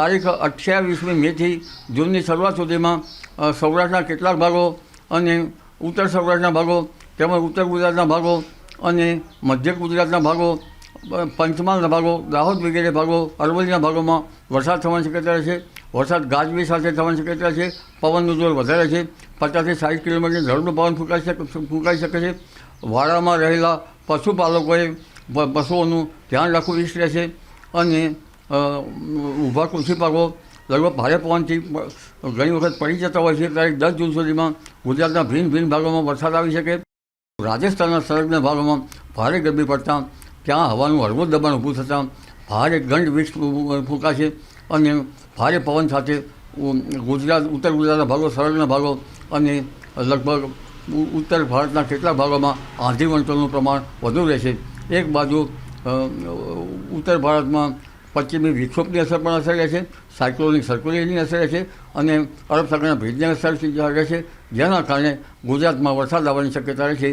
તારીખ અઠ્યાવીસમી મેથી જૂનની શરૂઆત સુધીમાં સૌરાષ્ટ્રના કેટલાક ભાગો અને ઉત્તર સૌરાષ્ટ્રના ભાગો, તેમજ ઉત્તર ગુજરાતના ભાગો અને મધ્ય ગુજરાતના ભાગો પંચમહાલના ભાગો, દાહોદ વગેરે ભાગો, અરવલ્લીના ભાગોમાં વરસાદ થવાની શક્યતા છે. વરસાદ ગાજવી સાથે થવાની શક્યતા છે. પવનનું જોર વધારે છે. પચાસથી સાઠ કિલોમીટર ઝડપનું પવન ફૂંકાઈ શકે ફૂંકાઈ શકે છે. વાડામાં રહેલા પશુપાલકોએ પશુઓનું ધ્યાન રાખવું ઈચ્છ રહેશે અને ઊભા કૃષિ પાકો લગભગ ભારે પવનથી ઘણી વખત પડી જતા હોય છે, ત્યારે દસ જૂન સુધીમાં ગુજરાતના ભિન્ન ભિન્ન ભાગોમાં વરસાદ આવી શકે. રાજસ્થાનના સરહદના ભાગોમાં ભારે ગરમી પડતા, ત્યાં હવાનું હળવું દબાણ ઊભું થતાં, ભારે ગંડ વીજ ફૂંકાશે અને ભારે પવન સાથે ગુજરાત, ઉત્તર ગુજરાતના ભાગો સરહદના ભાગો અને લગભગ ઉત્તર ભારતના કેટલાક ભાગોમાં આંધી વંટોળનું પ્રમાણ વધુ રહેશે. એક બાજુ ઉત્તર ભારતમાં પશ્ચિમી વિક્ષોભની અસર પણ અસર રહેશે, સાયક્લોનિક સર્ક્યુલેશનની અસર રહેશે અને અરબ સાગરના ભેજની અસર રહેશે. જેના કારણે ગુજરાતમાં વરસાદ આવવાની શક્યતા રહેશે.